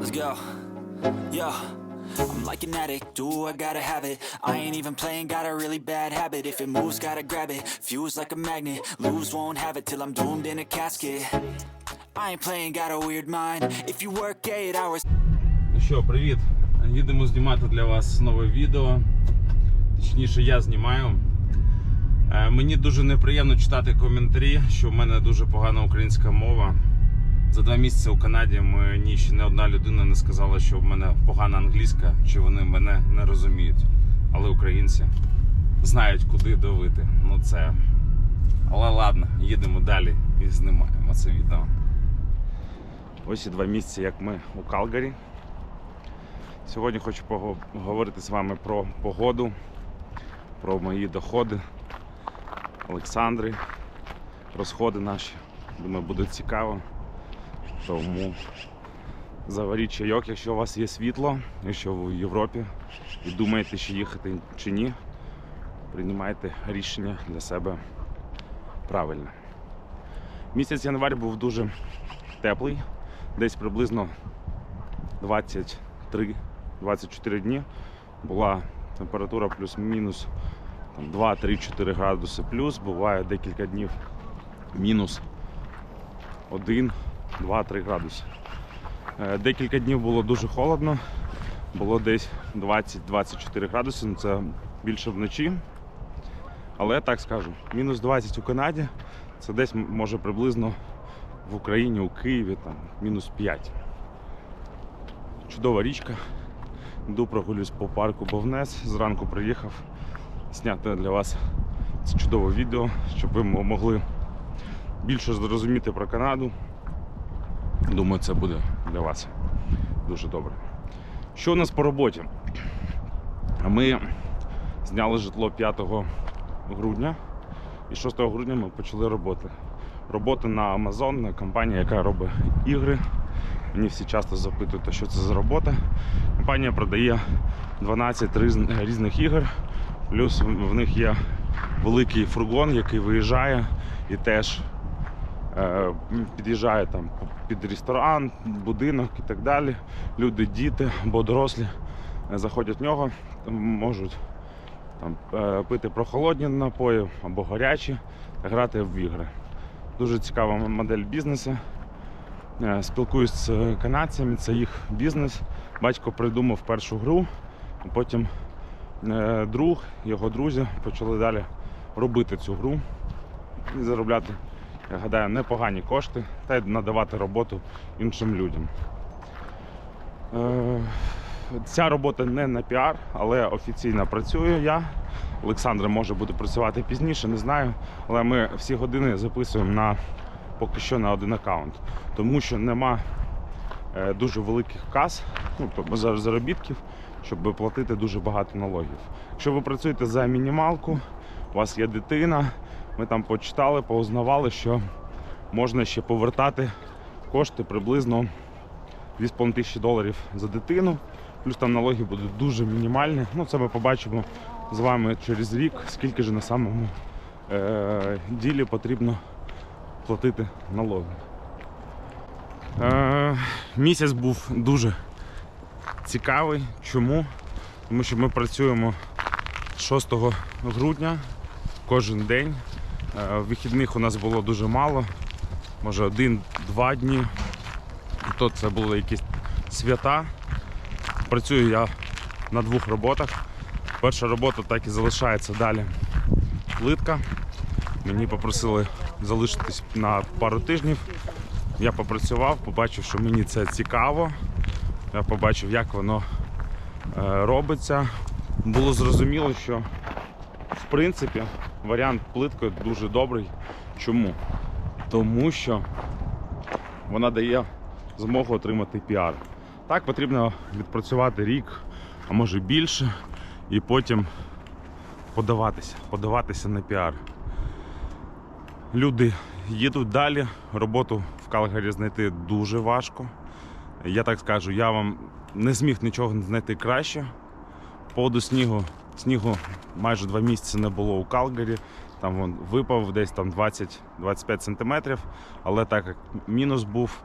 Let's go. Yo. I'm like an addict, do I gotta have it I ain't even playing, got a really bad habit If it moves, gotta grab it, fuse like a magnet Lose, won't have it till I'm doomed in a casket I ain't playing, got a weird mind If you work 8 hours Ну що, привіт! Їдемо знімати для вас нове відео. Точніше, я знімаю. Е, Мені дуже неприємно читати коментарі, що в мене дуже погана українська мова. За два місяці у Канаді мені ще не одна людина не сказала, що в мене погана англійська, чи вони мене не розуміють. Але українці знають, куди давити. Ну це. Але ладно, їдемо далі і знімаємо це відео. Ось і два місяці, як ми у Калгарі. Сьогодні хочу поговорити з вами про погоду, про мої доходи, Олександри, розходи наші. Думаю, буде цікаво. Тому заваріть чайок, якщо у вас є світло, якщо ви в Європі і думаєте, чи їхати чи ні, приймайте рішення для себе правильне. Місяць январь був дуже теплий, десь приблизно 23-24 дні була температура плюс-мінус 2-3-4 градуси плюс, буває декілька днів мінус 1, 2-3 градуси. Е, Декілька днів було дуже холодно, було десь 20-24 градуси, ну це більше вночі. Але я так скажу, мінус 20 у Канаді, це десь може приблизно в Україні, у Києві, там мінус 5. Чудова річка. Йду прогулюсь по парку Бовнес. Зранку приїхав зняти для вас це чудове відео, щоб ви могли більше зрозуміти про Канаду. Думаю, це буде для вас дуже добре. Що у нас по роботі? Ми зняли житло 5 грудня і 6 грудня ми почали роботи. Робота на Amazon, на компанія, яка робить ігри. Мені всі часто запитують, що це за робота. Компанія продає 12 різних ігор, плюс в них є великий фургон, який виїжджає і теж під'їжджає там під ресторан, будинок і так далі. Люди, діти або дорослі е, заходять в нього, можуть там, е, пити прохолодні напої або гарячі, грати в ігри. Дуже цікава модель бізнесу. Е, Спілкуюсь з канадцями, це їх бізнес. Батько придумав першу гру, а потім е, друг, його друзі почали далі робити цю гру і заробляти, я гадаю, непогані кошти та й надавати роботу іншим людям. Е, Ця робота не на піар, але офіційно працюю я. Олександр може буде працювати пізніше, не знаю. Але ми всі години записуємо на поки що на один аккаунт, тому що нема е, дуже великих кас, ну, тобто за- заробітків, щоб платити дуже багато налогів. Якщо ви працюєте за мінімалку, у вас є дитина, ми там почитали, поузнавали, що можна ще повертати кошти приблизно 2,5 тисячі доларів за дитину. Плюс там налоги будуть дуже мінімальні. Ну, це ми побачимо з вами через рік, скільки ж на самому е- ділі потрібно платити налоги. Е- місяць був дуже цікавий. Чому? Тому що ми працюємо 6 грудня кожен день. Е, Вихідних у нас було дуже мало, може один-два дні. І то це були якісь свята. Працюю я на двох роботах. Перша робота так і залишається далі. Плитка. Мені попросили залишитись на пару тижнів. Я попрацював, побачив, що мені це цікаво. Я побачив, як воно е, робиться. Було зрозуміло, що в принципі варіант плиткою дуже добрий. Чому? Тому що вона дає змогу отримати піар. Так потрібно відпрацювати рік, а може більше, і потім подаватися, подаватися на піар. Люди їдуть далі, роботу в Калгарі знайти дуже важко. Я так скажу, я вам не зміг нічого знайти краще. По поводу снігу, снігу майже два місяці не було у Калгарі. Там він випав десь там 20-25 сантиметрів, але так як мінус був,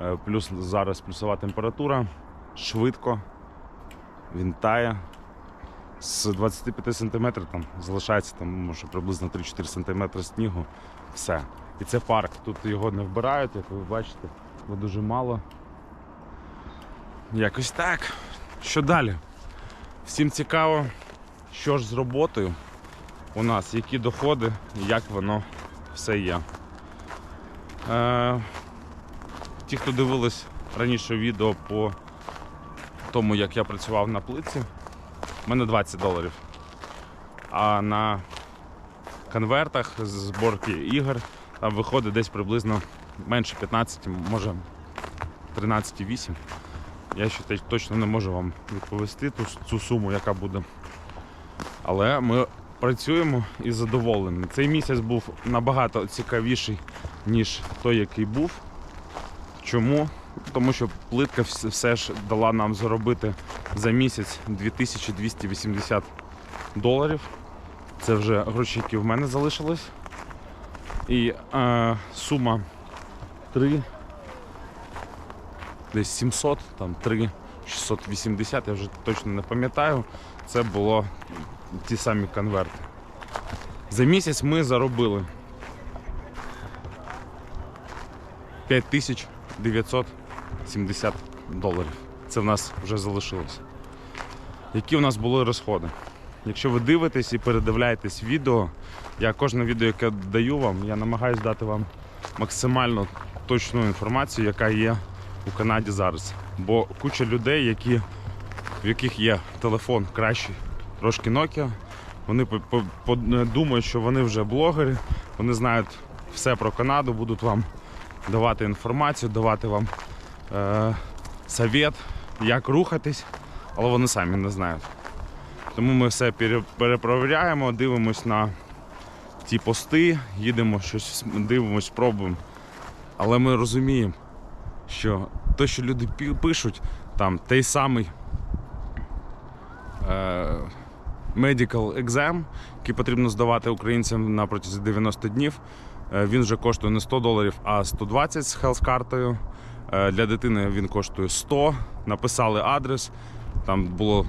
Е, Плюс зараз плюсова температура, швидко, він тає. З 25 см там залишається там, може приблизно 3-4 см снігу. Все. І це парк. Тут його не вбирають, як ви бачите, бо дуже мало. Якось так. Що далі? Всім цікаво, що ж з роботою у нас, які доходи як воно все є. Е, ті, хто дивились раніше відео по тому, як я працював на плитці, у мене 20 доларів. А на конвертах з зборки ігор там виходить десь приблизно менше 15, може 13,8. Я ще точно не можу вам відповісти ту, цю суму, яка буде. Але ми працюємо і задоволені. Цей місяць був набагато цікавіший, ніж той, який був. Чому? Тому що плитка все ж дала нам заробити за місяць 2280 доларів. Це вже гроші, які в мене залишились. І е, сума 3 десь 700, там 3 680, я вже точно не пам'ятаю. Це було ті самі конверти. За місяць ми заробили 5970 доларів. Це в нас вже залишилось. Які у нас були розходи? Якщо ви дивитесь і передивляєтесь відео, я кожне відео, яке даю вам, я намагаюся дати вам максимально точну інформацію, яка є у Канаді зараз. Бо куча людей, які, в яких є телефон кращий, трошки Nokia, вони думають, що вони вже блогери, вони знають все про Канаду, будуть вам давати інформацію, давати вам е, совет, як рухатись, але вони самі не знають. Тому ми все пере- перепровіряємо, дивимось на ті пости, їдемо щось, дивимось, пробуємо. Але ми розуміємо, що те, що люди пишуть, там той самий medical exam, який потрібно здавати українцям на протязі 90 днів, е, він вже коштує не 100 доларів, а 120 з хелс-картою. Е, Для дитини він коштує 100. Написали адрес. Там було,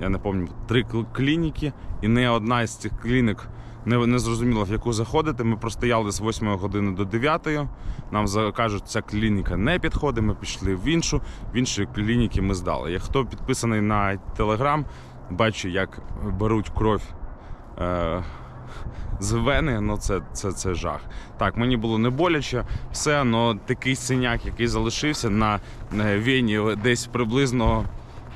я не пам'ятаю, три клініки, і не одна із цих клінік не, не зрозуміла, в яку заходити. Ми простояли з 8 години до 9. Нам кажуть, ця клініка не підходить. Ми пішли в іншу. В іншій клініці ми здали. Хто підписаний на Телеграм, бачу, як беруть кров. Е- з вени, ну це, це, це жах. Так, мені було не боляче, все, але такий синяк, який залишився на е, вені десь приблизно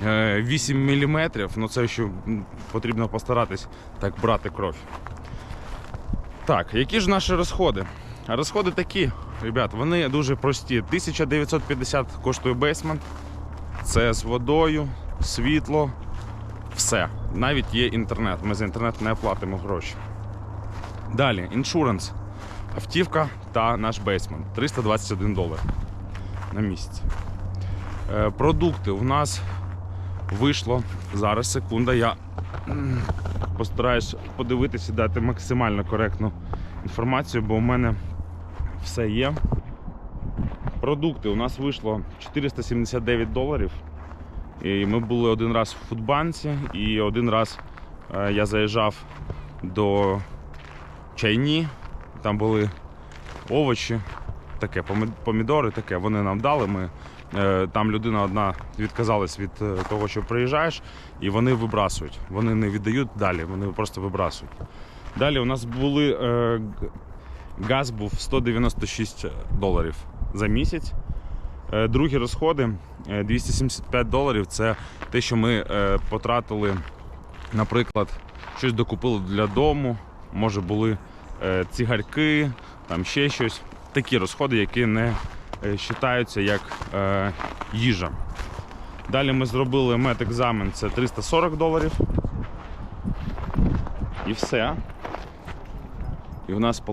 е, 8 мм, ну це ще потрібно постаратись так брати кров. Так, які ж наші розходи? Розходи такі, ребят, вони дуже прості. 1950 коштує бейсмент. Це з водою, світло, все. Навіть є інтернет. Ми за інтернет не платимо гроші. Далі, іншуранс. Автівка та наш бейсмент. 321 долар на місяць. Е, продукти у нас вийшло. Зараз секунда. Я постараюсь подивитися і дати максимально коректну інформацію, бо у мене все є. Продукти у нас вийшло 479 доларів. І ми були один раз в фудбанці, і один раз е, я заїжджав до чайні, там були овочі, таке, помі- помідори, таке. Вони нам дали. Ми, е, там людина одна відказалась від е, того, що приїжджаєш, і вони вибрасують. Вони не віддають далі, вони просто вибрасують. Далі у нас були газ був 196 доларів за місяць. Е, Другі розходи е, 275 доларів це те, що ми е, потратили, наприклад, щось докупили для дому, може були е, цигарки, там ще щось. Такі розходи, які не е, вважаються як е, їжа. Далі ми зробили медекзамен, це 340 доларів. І все. І в нас е,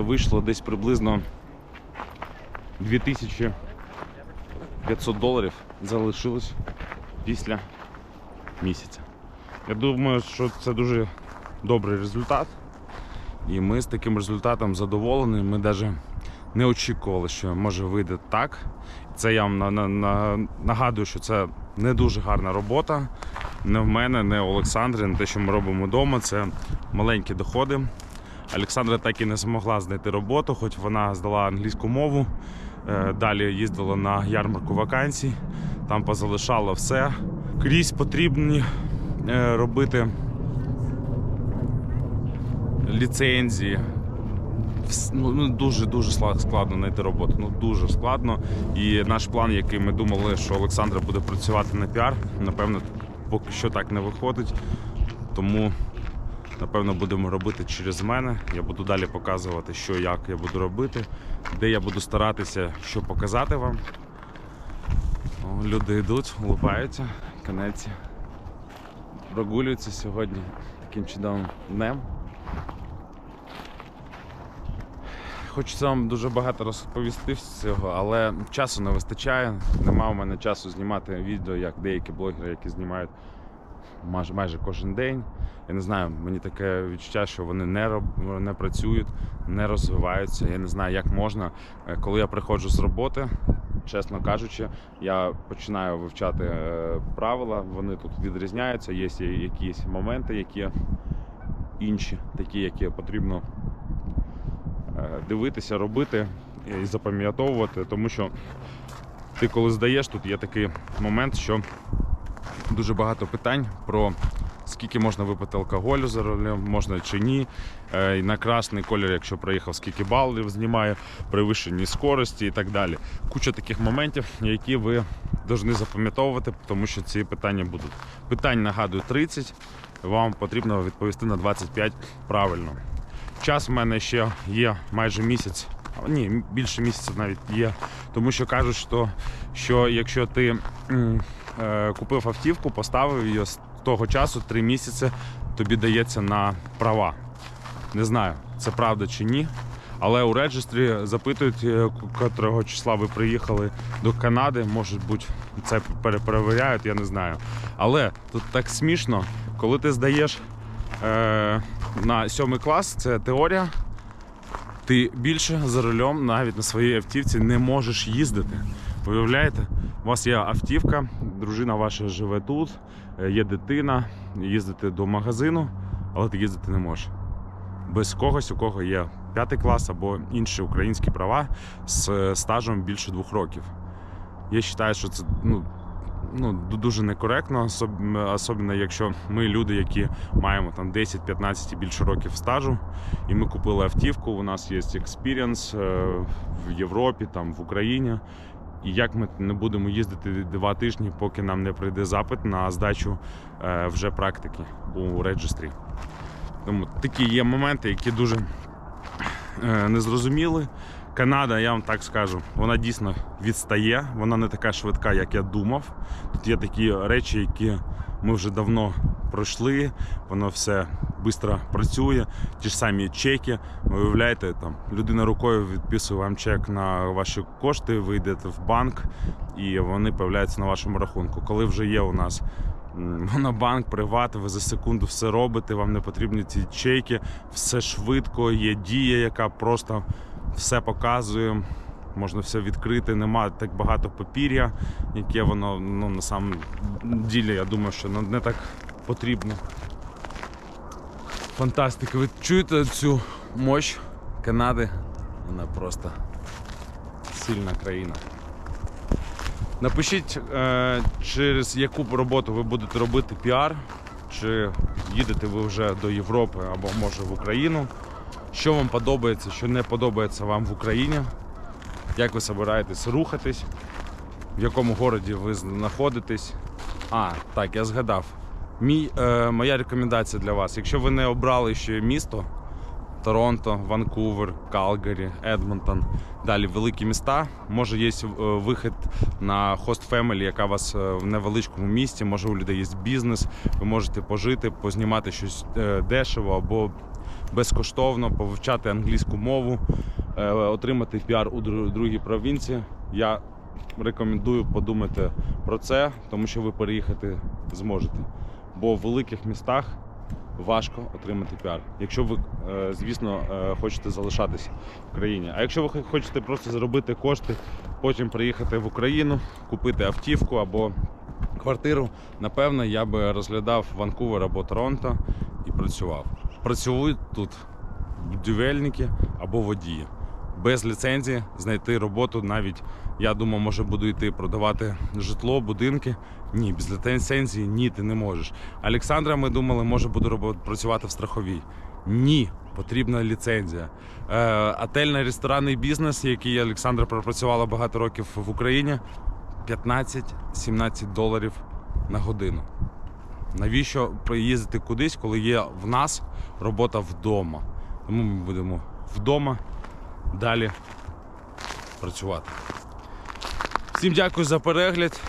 вийшло десь приблизно 2500 доларів залишилось після місяця. Я думаю, що це дуже добрий результат. І ми з таким результатом задоволені. Ми навіть не очікували, що може вийде так. Це я вам на, на, на, нагадую, що це не дуже гарна робота. Не в мене, не у Олександри, не те, що ми робимо вдома. Це маленькі доходи. Олександра так і не змогла знайти роботу, хоч вона здала англійську мову. Е, Далі їздила на ярмарку вакансій, там позалишала все. Крізь потрібні е, робити ліцензії. Ну, ну, дуже дуже сла- складно знайти роботу. Ну дуже складно. І наш план, який ми думали, що Олександра буде працювати на піар, напевно, поки що так не виходить. Тому напевно будемо робити через мене. Я буду далі показувати, що як я буду робити, де я буду старатися, що показати вам. О, люди йдуть, улыбаються, канеці. Прогулюються сьогодні таким чудовим днем. Хочеться вам дуже багато розповісти з цього, але часу не вистачає. Нема у мене часу знімати відео, як деякі блогери, які знімають майже, майже кожен день. Я не знаю, мені таке відчуття, що вони не, роб, не працюють, не розвиваються. Я не знаю, як можна. Е, Коли я приходжу з роботи, чесно кажучи, я починаю вивчати е, правила. Вони тут відрізняються. Є якісь моменти, які інші, такі, які потрібно е, дивитися, робити і запам'ятовувати, тому що ти коли здаєш, тут є такий момент, що дуже багато питань про скільки можна випити алкоголю за рулем, можна чи ні. Е, На красний колір, якщо проїхав, скільки балів знімає, перевищені скорості і так далі. Куча таких моментів, які ви повинні запам'ятовувати, тому що ці питання будуть. Питань нагадую 30. Вам потрібно відповісти на 25 правильно. Час в мене ще є майже місяць. Ні, більше місяця навіть є. Тому що кажуть, що, що якщо ти е, купив автівку, поставив її з того часу, 3 місяці тобі дається на права. Не знаю, це правда чи ні. Але у реєстрі запитують, е, котрого числа ви приїхали до Канади. Може бути, це перепровіряють, я не знаю. Але тут так смішно, коли ти здаєш е, на сьомий клас, це теорія. Ти більше за рулем навіть на своїй автівці не можеш їздити. Уявляєте, у вас є автівка, дружина ваша живе тут, е, є дитина, їздити до магазину, але ти їздити не можеш. Без когось, у кого є п'ятий клас або інші українські права з е, стажем більше двох років. Я вважаю, що це ну, ну, дуже некоректно, особливо якщо ми люди, які маємо там 10-15 і більше років стажу, і ми купили автівку. У нас є експірієнс е, в Європі, там в Україні. І як ми не будемо їздити два тижні, поки нам не прийде запит на здачу е, вже практики у реєстрі. Тому такі є моменти, які дуже е, незрозуміли. Канада, я вам так скажу, вона дійсно відстає, вона не така швидка, як я думав. Тут є такі речі, які ми вже давно пройшли, воно все швидко працює. Ті ж самі чеки. Ви уявляєте, там людина рукою відписує вам чек на ваші кошти, ви йдете в банк і вони з'являються на вашому рахунку. Коли вже є у нас монобанк, приват, ви за секунду все робите, вам не потрібні ці чеки, все швидко, є дія, яка просто все показує. Можна все відкрити, нема так багато папір'я, яке воно ну, на самом ділі, я думаю, що не так потрібно. Фантастика. Ви чуєте цю мощь Канади? Вона просто сильна країна. Напишіть, е, через яку роботу ви будете робити піар, чи їдете ви вже до Європи або може в Україну. Що вам подобається, що не подобається вам в Україні, як ви збираєтесь рухатись, в якому городі ви знаходитесь. А, так, я згадав. Мій, е, моя рекомендація для вас. Якщо ви не обрали ще місто, Торонто, Ванкувер, Калгарі, Едмонтон, далі великі міста. Може, є е, вихід на Host Family, яка вас е, в невеличкому місті. Може, у людей є бізнес, ви можете пожити, познімати щось е, дешево або безкоштовно, повивчати англійську мову, е, отримати піар у другій провінції. Я рекомендую подумати про це, тому що ви переїхати зможете. Бо в великих містах важко отримати піар. Якщо ви, е, звісно, е, хочете залишатися в країні. А якщо ви хочете просто заробити кошти, потім приїхати в Україну, купити автівку або квартиру, напевно, я би розглядав Ванкувер або Торонто і працював. Працюють тут будівельники або водії. Без ліцензії знайти роботу навіть я думав, може буду йти продавати житло, будинки. Ні, без ліцензії ні, ти не можеш. Олександра, ми думали, може буду працювати в страховій. Ні, потрібна ліцензія. Е, отельно-ресторанний бізнес, який Олександра пропрацювала багато років в Україні, 15-17 доларів на годину. Навіщо приїздити кудись, коли є в нас робота вдома? Тому ми будемо вдома далі працювати. Всім дякую за перегляд.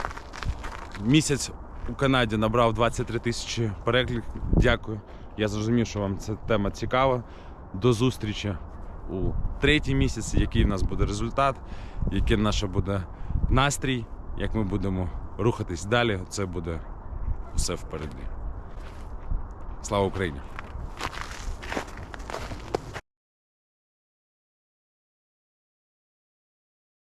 Місяць у Канаді набрав 23 тисячі переглядів. Дякую. Я зрозумів, що вам ця тема цікава. До зустрічі у третій місяці, який в нас буде результат, який наш буде настрій, як ми будемо рухатись далі. Це буде все впереді. Слава Україні!